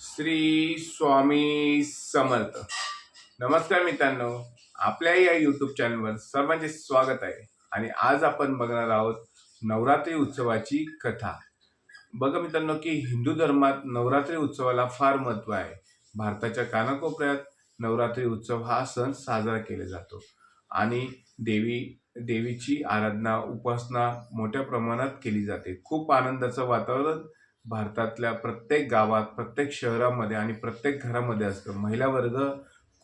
श्री स्वामी समर्थ. नमस्कार मित्रांनो आपल्या या यूट्यूब चॅनलवर सर्वांचे स्वागत आहे. आणि आज आपण बघणार आहोत नवरात्री उत्सवाची कथा. बघा मित्रांनो की हिंदू धर्मात नवरात्री उत्सवाला फार महत्त्व आहे. भारताच्या कानाकोपऱ्यात नवरात्री उत्सव हा सण साजरा केला जातो. आणि देवी देवीची आराधना उपासना मोठ्या प्रमाणात केली जाते. खूप आनंदाचं वातावरण भारतातल्या प्रत्येक गावात प्रत्येक शहरामध्ये आणि प्रत्येक घरामध्ये असतं. महिला वर्ग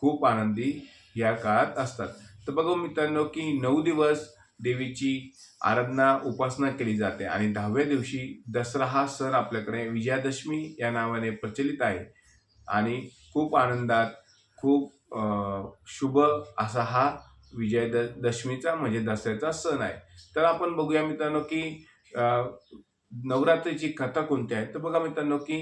खूप आनंदी या काळात असतात. तर बघू मित्रांनो की नऊ दिवस देवीची आराधना उपासना केली जाते आणि दहाव्या दिवशी दसरा हा सण आपल्याकडे विजयादशमी या नावाने प्रचलित आहे. आणि खूप आनंदात खूप शुभ असा हा विजय द दशमीचा म्हणजे दसऱ्याचा सण आहे. तर आपण बघूया मित्रांनो की नवरात्रीची कथा कोणती आहे? तर बघा मित्रांनो की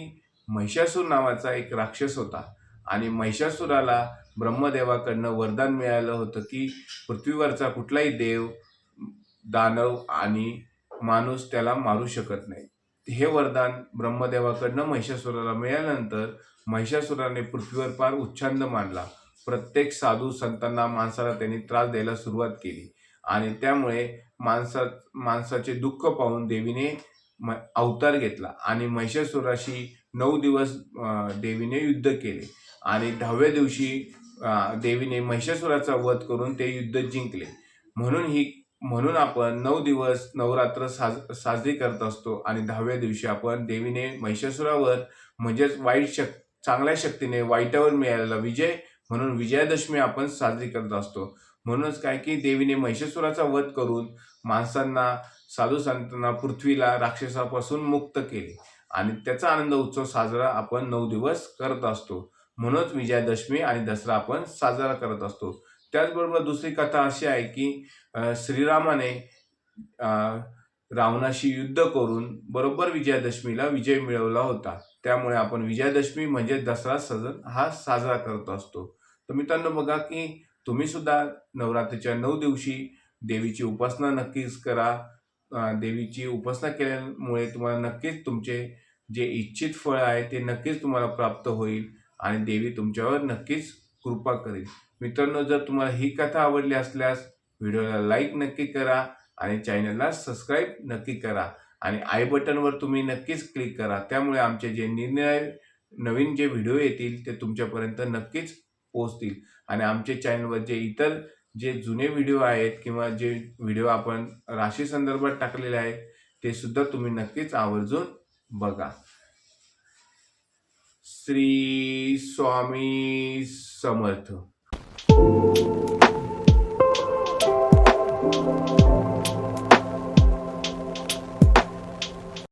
महिषासूर नावाचा एक राक्षस होता आणि महिषासुराला ब्रह्मदेवाकडनं वरदान मिळालं होतं की पृथ्वीवरचा कुठलाही देव दानव आणि माणूस त्याला मारू शकत नाही. हे वरदान ब्रह्मदेवाकडनं महिषासुराला मिळाल्यानंतर महिषासुराने पृथ्वीवर फार उच्छांद मानला प्रत्येक साधू संतांना माणसाला त्यांनी त्रास द्यायला सुरुवात केली आणि त्यामुळे माणसा माणसाचे दुःख पाहून देवीने म अवतार घेतला. आणि महिषासुराशी नऊ दिवस देवीने युद्ध केले. आणि दहाव्या दिवशी देवीने महिषासुराचा वध करून ते युद्ध जिंकले. म्हणून ही म्हणून आपण नऊ दिवस नवरात्र साज साजरी करत असतो. आणि दहाव्या दिवशी आपण देवीने महिषासुरावर म्हणजेच वाईट शक् चांगल्या शक्तीने वाईटावर मिळालेला विजय म्हणून विजयादशमी आपण साजरी करत असतो. म्हणूनच काय की देवीने महिषासुराचा वध करून माणसांना साधू संतांना पृथ्वीला राक्षसापासून मुक्त केले. आणि त्याचा आनंद उत्सव साजरा आपण नऊ दिवस करत असतो. म्हणूनच विजयादशमी आणि दसरा आपण साजरा करत असतो. त्याचबरोबर दुसरी कथा अशी आहे की श्रीरामाने रावणाशी युद्ध करून बरोबर विजयादशमीला विजय मिळवला होता. त्यामुळे आपण विजयादशमी म्हणजे दसरा सजन हा साजरा करत असतो. तर मित्रांनो बघा की तुम्ही सुद्धा नवरात्रीच्या नऊ दिवशी देवीची उपासना नक्कीच करा. देवीची उपासना केल्यामुळे तुम्हाला नक्कीच तुमचे जे इच्छित फळ आहे ते नक्कीच तुम्हाला प्राप्त होईल आणि देवी तुमच्यावर नक्कीच कृपा करेल. मित्रांनो जर तुम्हाला ही कथा आवडली असल्यास व्हिडिओला लाईक नक्की करा आणि चॅनलला सबस्क्राईब नक्की करा आणि आय बटनवर तुम्ही नक्कीच क्लिक करा. त्यामुळे आमचे जे निर्णय नवीन जे व्हिडिओ येतील ते तुमच्यापर्यंत नक्कीच पोहोचतील आणि आमचे चॅनलवर जे इतर जे जुने व्हिडिओ आहेत किंवा जे व्हिडिओ आपण राशी संदर्भात टाकलेले आहेत ते सुद्धा तुम्ही नक्कीच आवर्जून बघा. श्री स्वामी समर्थ.